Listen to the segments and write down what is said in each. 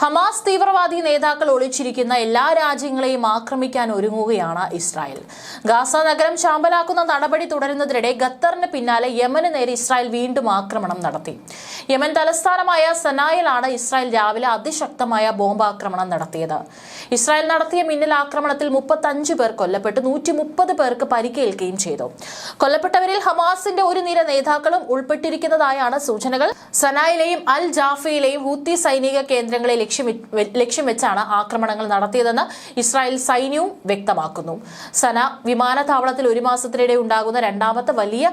Hamas തീവ്രവാദി നേതാക്കൾ ഒളിച്ചിരിക്കുന്ന എല്ലാ രാജ്യങ്ങളെയും ആക്രമിക്കാൻ ഒരുങ്ങുകയാണ് ഇസ്രായേൽ. ഗാസ നഗരം ശാമ്പലാക്കുന്ന നടപടി തുടരുന്നതിനിടെ ഖത്തറിന് പിന്നാലെ യമന് നേരെ ഇസ്രായേൽ വീണ്ടും ആക്രമണം നടത്തി. യമൻ തലസ്ഥാനമായ സനായിലാണ് ഇസ്രായേൽ രാവിലെ അതിശക്തമായ ബോംബാക്രമണം നടത്തിയത്. ഇസ്രായേൽ നടത്തിയ മിന്നൽ ആക്രമണത്തിൽ മുപ്പത്തഞ്ച് പേർ കൊല്ലപ്പെട്ടു നൂറ്റി മുപ്പത് പേർക്ക് പരിക്കേൽക്കുകയും ചെയ്തു. കൊല്ലപ്പെട്ടവരിൽ ഹമാസിന്റെ ഒരു നിര നേതാക്കളും ഉൾപ്പെട്ടിരിക്കുന്നതായാണ് സൂചനകൾ. സനായിലെയും അൽ ജാഫയിലെയും ഹൂത്തി സൈനിക കേന്ദ്രങ്ങളെ ലക്ഷ്യം വെച്ചാണ് ആക്രമണങ്ങൾ നടത്തിയതെന്ന് ഇസ്രായേൽ സൈന്യവും വ്യക്തമാക്കുന്നു. സന വിമാനത്താവളത്തിൽ ഒരു മാസത്തിനിടെ ഉണ്ടാകുന്ന രണ്ടാമത്തെ വലിയ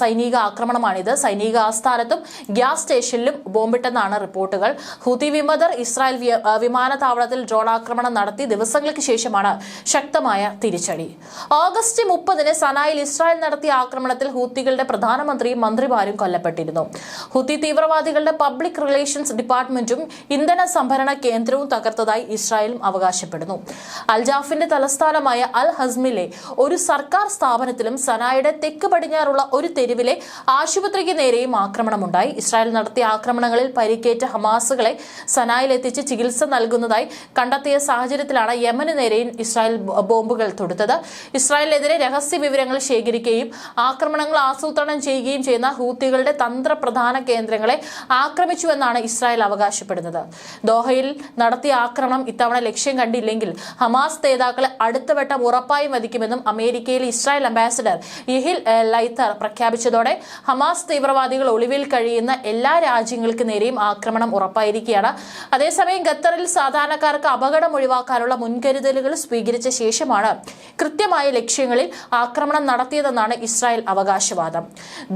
സൈനിക ആക്രമണമാണിത്. സൈനിക ആസ്ഥാനത്തും ഗ്യാസ് സ്റ്റേഷനിലും ബോംബിട്ടെന്നാണ് റിപ്പോർട്ടുകൾ. ഹൂതി വിമതർ ഇസ്രായേൽ വിമാനത്താവളത്തിൽ ഡ്രോൺ ആക്രമണം നടത്തി ദിവസങ്ങൾക്ക് ശേഷമാണ് ശക്തമായ തിരിച്ചടി. ഓഗസ്റ്റ് മുപ്പതിന് സനായിൽ ഇസ്രായേൽ നടത്തിയ ആക്രമണത്തിൽ ഹൂത്തികളുടെ പ്രധാനമന്ത്രിയും മന്ത്രിമാരും കൊല്ലപ്പെട്ടിരുന്നു. ഹൂത്തി തീവ്രവാദികളുടെ പബ്ലിക് റിലേഷൻസ് ഡിപ്പാർട്ട്മെന്റും ഇന്ധന സംഭരണ കേന്ദ്രവും തകർത്തതായി ഇസ്രായേലും അവകാശപ്പെടുന്നു. അൽജാഫിന്റെ തലസ്ഥാനമായ അൽ ഹസ്മിലെ ഒരു സർക്കാർ സ്ഥാപനത്തിലും സനായുടെ തെക്ക് പടിഞ്ഞാറുള്ള ഒരു തെരുവിലെ ആശുപത്രിക്ക് നേരെയും ആക്രമണമുണ്ടായി. ഇസ്രായേൽ നടത്തിയ ആക്രമണങ്ങളിൽ പരിക്കേറ്റ ഹമാസുകളെ സനായിലെത്തിച്ച് ചികിത്സ നൽകുന്നതായി കണ്ടെത്തിയ സാഹചര്യത്തിലാണ് യമന് നേരെയും ഇസ്രായേൽ ബോംബുകൾ തൊടുത്തത്. ഇസ്രായേലിനെതിരെ രഹസ്യ വിവരങ്ങൾ ശേഖരിക്കുകയും ആക്രമണങ്ങൾ ആസൂത്രണം ചെയ്യുകയും ചെയ്യുന്ന ഹൂത്തികളുടെ തന്ത്രപ്രധാന കേന്ദ്രങ്ങളെ ആക്രമിച്ചുവെന്നാണ് ഇസ്രായേൽ അവകാശപ്പെടുന്നത്. ദോഹയിൽ നടത്തിയ ആക്രമണം ഇത്തവണ ലക്ഷ്യം കണ്ടില്ലെങ്കിൽ ഹമാസ് നേതാക്കളെ അടുത്ത വട്ടം ഉറപ്പായും വധിക്കുമെന്നും അമേരിക്കയിലെ ഇസ്രായേൽ അംബാസിഡർ ഇഹിൽ ലൈത്തർ പ്രഖ്യാപിച്ചതോടെ ഹമാസ് തീവ്രവാദികൾ ഒളിവിൽ കഴിയുന്ന എല്ലാ രാജ്യങ്ങൾക്ക് നേരെയും ആക്രമണം ഉറപ്പായിരിക്കുകയാണ്. അതേസമയം ഖത്തറിൽ സാധാരണക്കാർക്ക് അപകടം ഒഴിവാക്കാനുള്ള മുൻകരുതലുകൾ സ്വീകരിച്ച ശേഷമാണ് കൃത്യമായ ലക്ഷ്യങ്ങളിൽ ആക്രമണം നടത്തിയതെന്നാണ് ഇസ്രായേൽ അവകാശവാദം.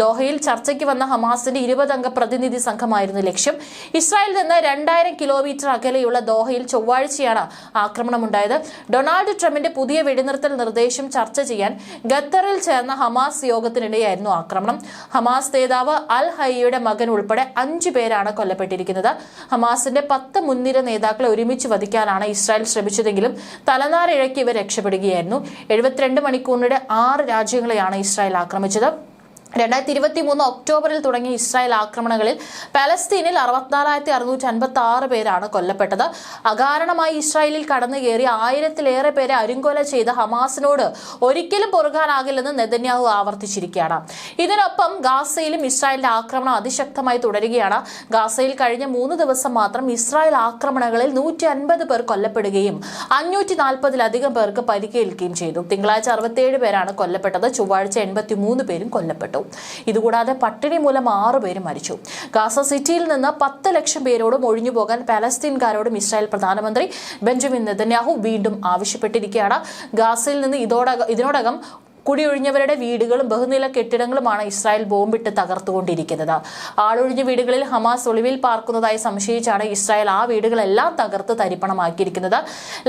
ദോഹയിൽ ചർച്ചയ്ക്ക് വന്ന ഹമാസിന്റെ ഇരുപതംഗ പ്രതിനിധി സംഘമായിരുന്നു ലക്ഷ്യം. ഇസ്രായേലിൽ നിന്ന് രണ്ടായിരം കിലോമീറ്റർ അകലെയുള്ള ദോഹയിൽ ചൊവ്വാഴ്ചയാണ് ആക്രമണമുണ്ടായത്. ഡൊണാൾഡ് ട്രംപിന്റെ പുതിയ വെടിനിർത്തൽ നിർദ്ദേശം ചർച്ച ചെയ്യാൻ ഖത്തറിൽ ചേർന്ന ഹമാസ് യോഗത്തിനിടെയായിരുന്നു ആക്രമണം. ഹമാസ് നേതാവ് അൽ ഹയ്യയുടെ മകൻ ഉൾപ്പെടെ അഞ്ചു പേരാണ് കൊല്ലപ്പെട്ടിരിക്കുന്നത്. ഹമാസിന്റെ പത്ത് മുൻനിര നേതാക്കളെ ഒരുമിച്ച് വധിക്കാനാണ് ഇസ്രായേൽ ശ്രമിച്ചതെങ്കിലും തലനാരിഴയ്ക്ക് ഇവർ രക്ഷപ്പെടുകയായിരുന്നു. എഴുപത്തിരണ്ട് മണിക്കൂറിനിടെ ആറ് രാജ്യങ്ങളെയാണ് ഇസ്രായേൽ ആക്രമിച്ചത്. രണ്ടായിരത്തി ഇരുപത്തി മൂന്ന് ഒക്ടോബറിൽ തുടങ്ങിയ ഇസ്രായേൽ ആക്രമണങ്ങളിൽ പലസ്തീനിൽ അറുപത്തിനാലായിരത്തി അറുന്നൂറ്റി അൻപത്തി ആറ് പേരാണ് കൊല്ലപ്പെട്ടത്. അകാരണമായി ഇസ്രായേലിൽ കടന്നു കയറി ആയിരത്തിലേറെ പേരെ അരുങ്കൊല ചെയ്ത ഹമാസിനോട് ഒരിക്കലും പൊറുകാനാകില്ലെന്ന് നെതന്യാഹു ആവർത്തിച്ചിരിക്കുകയാണ്. ഇതിനൊപ്പം ഗാസയിലും ഇസ്രായേലിന്റെ ആക്രമണം അതിശക്തമായി തുടരുകയാണ്. ഗാസയിൽ കഴിഞ്ഞ മൂന്ന് ദിവസം മാത്രം ഇസ്രായേൽ ആക്രമണങ്ങളിൽ നൂറ്റി അൻപത് പേർ കൊല്ലപ്പെടുകയും അഞ്ഞൂറ്റി നാൽപ്പതിലധികം പേർക്ക് പരിക്കേൽക്കുകയും ചെയ്തു. തിങ്കളാഴ്ച അറുപത്തിയേഴ് പേരാണ് കൊല്ലപ്പെട്ടത്. ചൊവ്വാഴ്ച എൺപത്തി പേരും കൊല്ലപ്പെട്ടു. ഇതുകൂടാതെ പട്ടിണി മൂലം ആറു മരിച്ചു. ഗാസ സിറ്റിയിൽ നിന്ന് പത്ത് ലക്ഷം പേരോടും ഒഴിഞ്ഞു പോകാൻ പാലസ്തീൻകാരോടും ഇസ്രായേൽ പ്രധാനമന്ത്രി ബെഞ്ചമിൻ നെതന്യാഹു വീണ്ടും ആവശ്യപ്പെട്ടിരിക്കുകയാണ്. ഗാസയിൽ നിന്ന് ഇതോടകം ഇതിനോടകം കുടിയൊഴിഞ്ഞവരുടെ വീടുകളും ബഹുനില കെട്ടിടങ്ങളുമാണ് ഇസ്രായേൽ ബോംബിട്ട് തകർത്തുകൊണ്ടിരിക്കുന്നത്. ആളൊഴിഞ്ഞ വീടുകളിൽ ഹമാസ് ഒളിവിൽ പാർക്കുന്നതായി സംശയിച്ചാണ് ഇസ്രായേൽ ആ വീടുകളെല്ലാം തകർത്ത് തരിപ്പണമാക്കിയിരിക്കുന്നത്.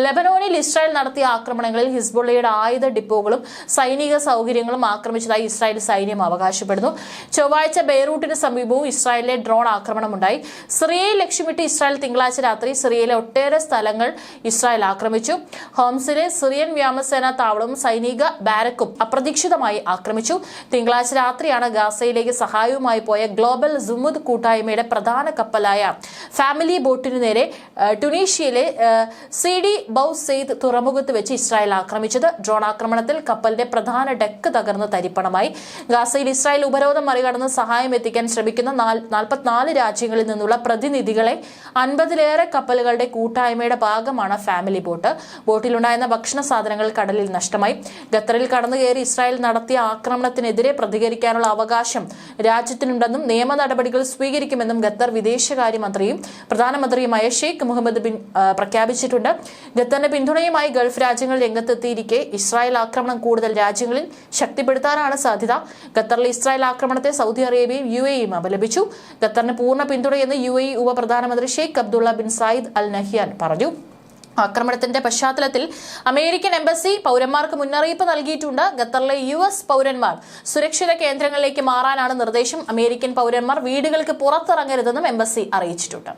ലെബനോനിൽ ഇസ്രായേൽ നടത്തിയ ആക്രമണങ്ങളിൽ ഹിസ്ബുള്ളയുടെ ആയുധ ഡിപ്പോകളും സൈനിക സൗകര്യങ്ങളും ആക്രമിച്ചതായി ഇസ്രായേൽ സൈന്യം അവകാശപ്പെടുന്നു. ചൊവ്വാഴ്ച ബെയ്റൂട്ടിന് സമീപവും ഇസ്രായേലിലെ ഡ്രോൺ ആക്രമണമുണ്ടായി. സിറിയയിൽ ലക്ഷ്യമിട്ട് ഇസ്രായേൽ തിങ്കളാഴ്ച രാത്രി സിറിയയിലെ ഒട്ടേറെ സ്ഥലങ്ങൾ ഇസ്രായേൽ ആക്രമിച്ചു. ഹോംസിലെ സിറിയൻ വ്യോമസേന താവളവും സൈനിക ബാരക്കും അപ്രതീക്ഷിതമായി ആക്രമിച്ചു. തിങ്കളാഴ്ച രാത്രിയാണ് ഗാസയിലേക്ക് സഹായവുമായി പോയ ഗ്ലോബൽ സുമുദ് കൂട്ടായ്മയുടെ പ്രധാന കപ്പലായ ഫാമിലി ബോട്ടിനു നേരെ ടുണീഷ്യയിലെ സി ഡി ബൌസെയ്ദ് തുറമുഖത്ത് വെച്ച് ഇസ്രായേൽ ആക്രമിച്ചത്. ഡ്രോൺ ആക്രമണത്തിൽ കപ്പലിന്റെ പ്രധാന ഡെക്ക് തകർന്ന് തരിപ്പണമായി. ഗാസയിൽ ഇസ്രായേൽ ഉപരോധം മറികടന്ന് സഹായം എത്തിക്കാൻ ശ്രമിക്കുന്ന നാല്- നാൽപ്പത്തിനാല് രാജ്യങ്ങളിൽ നിന്നുള്ള പ്രതിനിധികളെ അൻപതിലേറെ കപ്പലുകളുടെ കൂട്ടായ്മയുടെ ഭാഗമാണ് ഫാമിലി ബോട്ട്. ബോട്ടിലുണ്ടായിരുന്ന ഭക്ഷണ സാധനങ്ങൾ കടലിൽ നഷ്ടമായി. ഖത്തറിൽ കടന്നു ഇസ്രായേൽ നടത്തിയ ആക്രമണത്തിനെതിരെ പ്രതികരിക്കാനുള്ള അവകാശം രാജ്യത്തിനുണ്ടെന്നും നിയമ നടപടികൾ സ്വീകരിക്കുമെന്നും ഖത്തർ വിദേശകാര്യമന്ത്രിയും പ്രധാനമന്ത്രിയുമായ ഷെയ്ഖ് മുഹമ്മദ് ബിൻ പ്രഖ്യാപിച്ചിട്ടുണ്ട്. ഖത്തറിന്റെ പിന്തുണയുമായി ഗൾഫ് രാജ്യങ്ങൾ രംഗത്തെത്തിയിരിക്കെ ഇസ്രായേൽ ആക്രമണം കൂടുതൽ രാജ്യങ്ങളിൽ ശക്തിപ്പെടുത്താനാണ് സാധ്യത. ഖത്തറിലെ ഇസ്രായേൽ ആക്രമണത്തെ സൗദി അറേബ്യയും യു എയും അപലപിച്ചു. ഖത്തറിന് പൂർണ പിന്തുണയെന്ന് യു എ ഉപപ്രധാനമന്ത്രി Sheikh Abdullah bin Zayed Al Nahyan പറഞ്ഞു. ആക്രമണത്തിന്റെ പശ്ചാത്തലത്തിൽ അമേരിക്കൻ എംബസി പൗരന്മാർക്ക് മുന്നറിയിപ്പ് നൽകിയിട്ടുണ്ട്. ഖത്തറിലെ യു എസ് പൗരന്മാർ സുരക്ഷിത കേന്ദ്രങ്ങളിലേക്ക് മാറാനാണ് നിർദ്ദേശം. അമേരിക്കൻ പൗരന്മാർ വീടുകൾക്ക് പുറത്തിറങ്ങരുതെന്നും എംബസി അറിയിച്ചിട്ടുണ്ട്.